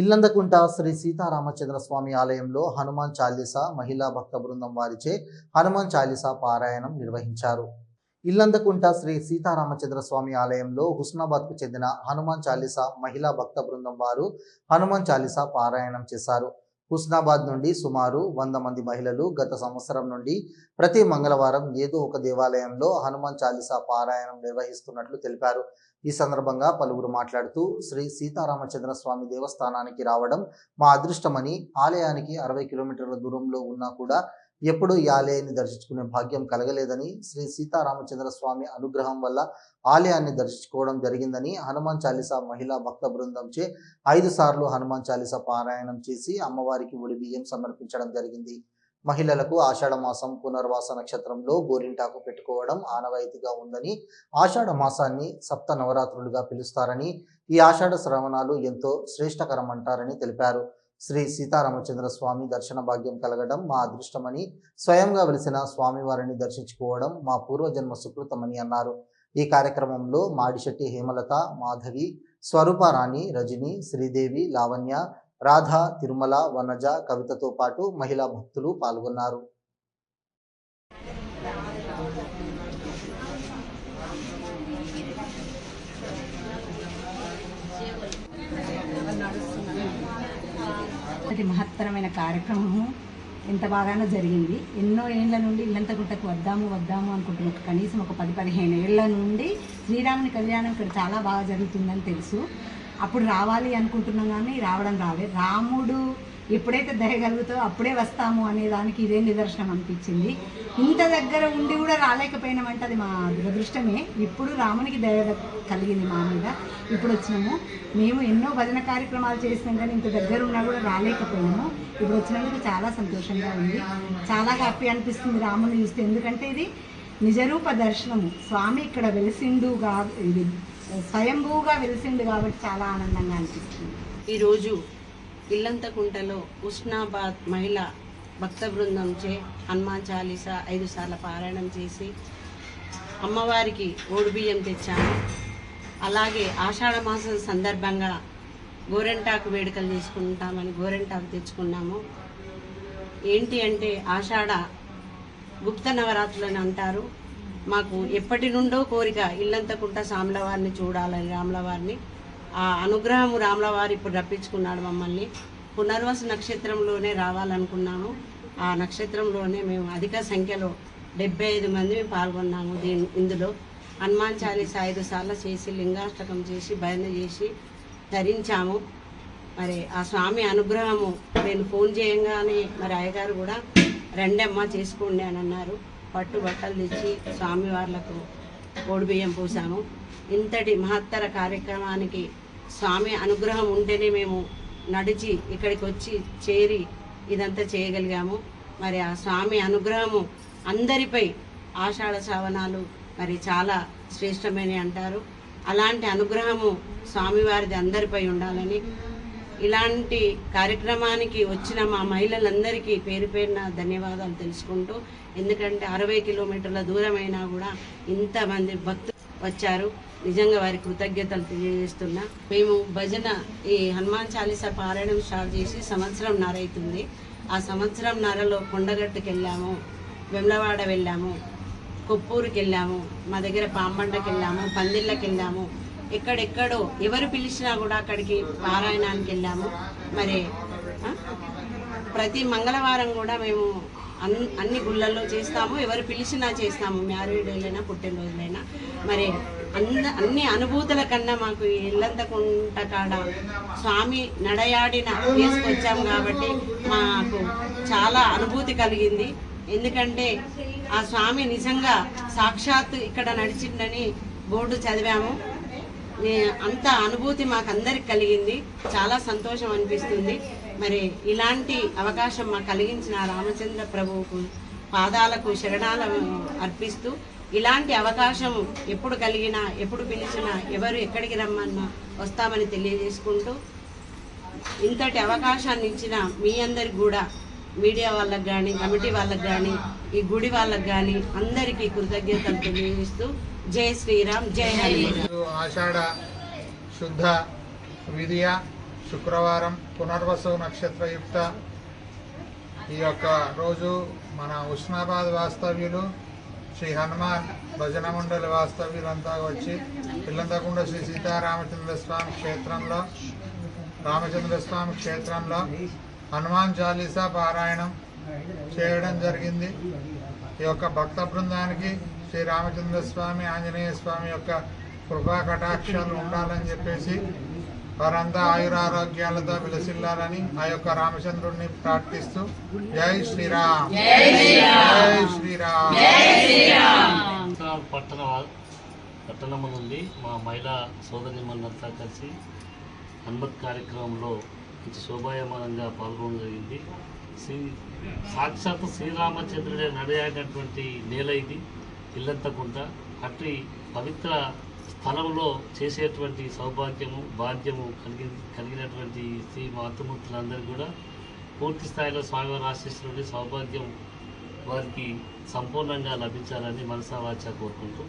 ఇల్లందకుంట శ్రీ సీతారామచంద్ర స్వామి ఆలయంలో హనుమాన్ చాలీసా మహిళా భక్త బృందం వారిచే హనుమాన్ చాలీసా పారాయణం నిర్వహించారు. ఇల్లందకుంట శ్రీ సీతారామచంద్ర స్వామి ఆలయంలో హుస్నాబాద్కు చెందిన హనుమాన్ చాలీసా మహిళా భక్త బృందం వారు హనుమాన్ చాలీసా పారాయణం చేశారు. హుస్నాబాద్ నుండి సుమారు వంద మంది మహిళలు గత సంవత్సరం నుండి ప్రతి మంగళవారం ఏదో ఒక దేవాలయంలో హనుమాన్ చాలీసా పారాయణం నిర్వహిస్తున్నట్లు తెలిపారు. ఈ సందర్భంగా పలువురు మాట్లాడుతూ శ్రీ సీతారామచంద్ర స్వామి దేవస్థానానికి రావడం మా అదృష్టమని ఆలయానికి అరవై కిలోమీటర్ల దూరంలో ఉన్నా కూడా ఎప్పుడూ ఈ ఆలయాన్ని దర్శించుకునే భాగ్యం కలగలేదని శ్రీ సీతారామచంద్ర స్వామి అనుగ్రహం వల్ల ఆలయాన్ని దర్శించుకోవడం జరిగిందని హనుమాన్ చాలీసా మహిళా భక్త బృందంచే ఐదు సార్లు హనుమాన్ చాలీసా పారాయణం చేసి అమ్మవారికి ఉడి బియ్యం సమర్పించడం జరిగింది. మహిళలకు ఆషాఢ మాసం పునర్వాస నక్షత్రంలో గోరింటాకు పెట్టుకోవడం ఆనవాయితీగా ఉందని ఆషాఢ మాసాన్ని సప్త నవరాత్రులుగా పిలుస్తారని ఈ ఆషాఢ శ్రవణాలు ఎంతో శ్రేష్టకరమంటారని తెలిపారు. శ్రీ సీతారామచంద్ర స్వామి దర్శన భాగ్యం కలగడం మా అదృష్టమని స్వయంగా వెలిసిన స్వామివారిని దర్శించుకోవడం మా పూర్వజన్మ సుకృతమని అన్నారు. ఈ కార్యక్రమంలో మాడిశెట్టి హేమలత మాధవి స్వరూపారాణి రజని శ్రీదేవి లావణ్య రాధ తిరుమల వనజ కవితతో పాటు మహిళా భక్తులు పాల్గొన్నారు. మహత్తరమైన కార్యక్రమము. ఎంత బాగానో జరిగింది. ఎన్నో ఏళ్ళ నుండి ఇల్లంతగుట్టకు వద్దాము వద్దాము అనుకుంటున్న. ఒక కనీసం ఒక పది పదిహేను ఏళ్ళ నుండి శ్రీరాముని కళ్యాణం ఇక్కడ చాలా బాగా జరుగుతుందని తెలుసు. అప్పుడు రావాలి అనుకుంటున్నాం కానీ రావడం రాలేదు. రాముడు ఎప్పుడైతే దయగలుగుతో అప్పుడే వస్తాము అనే దానికి ఇదే నిదర్శనం అనిపించింది. ఇంత దగ్గర ఉండి కూడా రాలేకపోయినామంటే అది మా దురదృష్టమే. ఇప్పుడు రామునికి దయ కలిగింది మా మీద. ఇప్పుడు వచ్చినాము. మేము ఎన్నో భజన కార్యక్రమాలు చేసినాం కానీ ఇంత దగ్గర ఉన్నా కూడా రాలేకపోయాము. ఇప్పుడు వచ్చినందుకు చాలా సంతోషంగా ఉంది. చాలా హ్యాపీ అనిపిస్తుంది రాముని చూస్తే. ఎందుకంటే ఇది నిజరూప దర్శనము. స్వామి ఇక్కడ వెలిసిండు ఇది స్వయంభూగా వెలిసిండు కాబట్టి చాలా ఆనందంగా అనిపిస్తుంది. ఈరోజు ఇల్లంతకుంటలో ఉష్ణాబాద్ మహిళ భక్త బృందంచే హనుమాన్ చాలీసా ఐదు సార్లు పారాయణం చేసి అమ్మవారికి ఓడిబియ్యం తెచ్చాము. అలాగే ఆషాఢ మాసం సందర్భంగా గోరెంటాకు వేడుకలు చేసుకుంటామని గోరెంటాకు తెచ్చుకున్నాము. ఏంటి అంటే ఆషాఢ గుప్త నవరాత్రులని అంటారు. మాకు ఎప్పటి నుండో కోరిక ఇల్లంతకుంట సామ్లవారిని చూడాలని రాములవారిని ఆ అనుగ్రహం రాములవారి ఇప్పుడు రప్పించుకున్నాడు మమ్మల్ని. పునర్వస నక్షత్రంలోనే రావాలనుకున్నాము. ఆ నక్షత్రంలోనే మేము అధిక సంఖ్యలో డెబ్బై ఐదు మంది పాల్గొన్నాము దీని ఇందులో. హనుమాన్ చాలీస ఐదు సార్లు చేసి లింగాష్టకం చేసి భజన చేసి ధరించాము. మరి ఆ స్వామి అనుగ్రహము నేను ఫోన్ చేయంగానే మరి అయ్యగారు కూడా రెండమ్మ చేసుకోండి అని అన్నారు. పట్టు బట్టలు తెచ్చి స్వామి వాళ్ళకు బియ్యం పూసాము. ఇంతటి మహత్తర కార్యక్రమానికి స్వామి అనుగ్రహం ఉంటేనే మేము నడిచి ఇక్కడికి వచ్చి చేరి ఇదంతా చేయగలిగాము. మరి ఆ స్వామి అనుగ్రహము అందరిపై ఆషాఢ శ్రావణాలు మరి చాలా శ్రేష్టమైన అంటారు. అలాంటి అనుగ్రహము స్వామివారిది అందరిపై ఉండాలని. ఇలాంటి కార్యక్రమానికి వచ్చిన మా మహిళలందరికీ పేరు పేరున ధన్యవాదాలు తెలుసుకుంటూ ఎందుకంటే అరవై కిలోమీటర్ల దూరమైనా కూడా ఇంతమంది భక్తులు వచ్చారు. నిజంగా వారి కృతజ్ఞతలు తెలియజేస్తున్నా. మేము భజన ఈ హనుమాన్ చాలీసా పారాయణం స్టార్ట్ చేసి సంవత్సరం నరైతుంది. ఆ సంవత్సరం నరలో కొండగట్టుకు వెళ్ళాము వెమ్లవాడ వెళ్ళాము కొప్పూరుకి వెళ్ళాము మా దగ్గర పాంబండకి వెళ్ళాము పందిళ్ళకి వెళ్ళాము. ఎక్కడెక్కడో ఎవరు పిలిచినా కూడా అక్కడికి పారాయణానికి వెళ్ళాము. మరి ప్రతి మంగళవారం కూడా మేము అన్ అన్ని గుళ్ళల్లో చేస్తాము. ఎవరు పిలిచినా చేస్తాము. మ్యారీడ్ అయినా పుట్టినరోజులైనా. మరి అంద అన్ని అనుభూతుల కన్నా మాకు ఇల్లంతకుంట కాడ స్వామి నడయాడిన ప్లేస్కి కాబట్టి మాకు చాలా అనుభూతి కలిగింది. ఎందుకంటే ఆ స్వామి నిజంగా సాక్షాత్ ఇక్కడ నడిచిండని బోర్డు చదివాము. అంత అనుభూతి మాకందరికి కలిగింది. చాలా సంతోషం అనిపిస్తుంది. మరి ఇలాంటి అవకాశం మాకు కలిగించిన రామచంద్ర ప్రభువుకు పాదాలకు శరణాలను అర్పిస్తూ ఇలాంటి అవకాశం ఎప్పుడు కలిగినా ఎప్పుడు పిలిచినా ఎవరు ఎక్కడికి రమ్మన్నా వస్తామని తెలియజేసుకుంటూ ఇంతటి అవకాశాన్ని ఇచ్చిన మీ అందరికి కూడా మీడియా వాళ్ళకి కానీ కమిటీ వాళ్ళకి కానీ ఈ గుడి వాళ్ళకి కానీ అందరికీ కృతజ్ఞతలు తెలియజేస్తూ జై శ్రీరామ్ జై హరి ఆషాఢ శుద్ధ విద్య శుక్రవారం పునర్వసు నక్షత్రయుక్త ఈ యొక్క రోజు మన ఉస్నాబాద్ వాస్తవ్యులు శ్రీ హనుమాన్ భజన మండలి వాస్తవ్యులంతా వచ్చి పిల్లంతకుండ శ్రీ సీతారామచంద్ర స్వామి క్షేత్రంలో రామచంద్ర స్వామి క్షేత్రంలో హనుమాన్ చాలీసా పారాయణం చేయడం జరిగింది. ఈ యొక్క భక్త బృందానికి శ్రీ రామచంద్ర స్వామి ఆంజనేయ స్వామి యొక్క కృపా కటాక్షాలు ఉండాలని చెప్పేసి వారంతా ఆయురారోగ్యాలతో విలసిల్లాలని ఆ యొక్క రామచంద్రుడిని ప్రార్థిస్తూ జై శ్రీరామ్. జై శ్రీరామ్. పట్టణ పట్టణం నుండి మా మహిళా సోదరి మనంతా కలిసి హనుమత్ కార్యక్రమంలో మంచి శోభాయమానంగా పాల్గొనడం జరిగింది. శ్రీ సాక్షాత్ శ్రీరామచంద్రుడే నడయాడినటువంటి నేల ఇది ఇల్లంతకుంట అట్టి పవిత్ర స్థలంలో చేసేటువంటి సౌభాగ్యము భాగ్యము కలిగి కలిగినటువంటి శ్రీ మాతృమూర్తులందరూ కూడా పూర్తి స్థాయిలో స్వామివారి ఆశీస్సులు సౌభాగ్యం వారికి సంపూర్ణంగా లభించాలని మనసా వాచా కోరుకుంటూ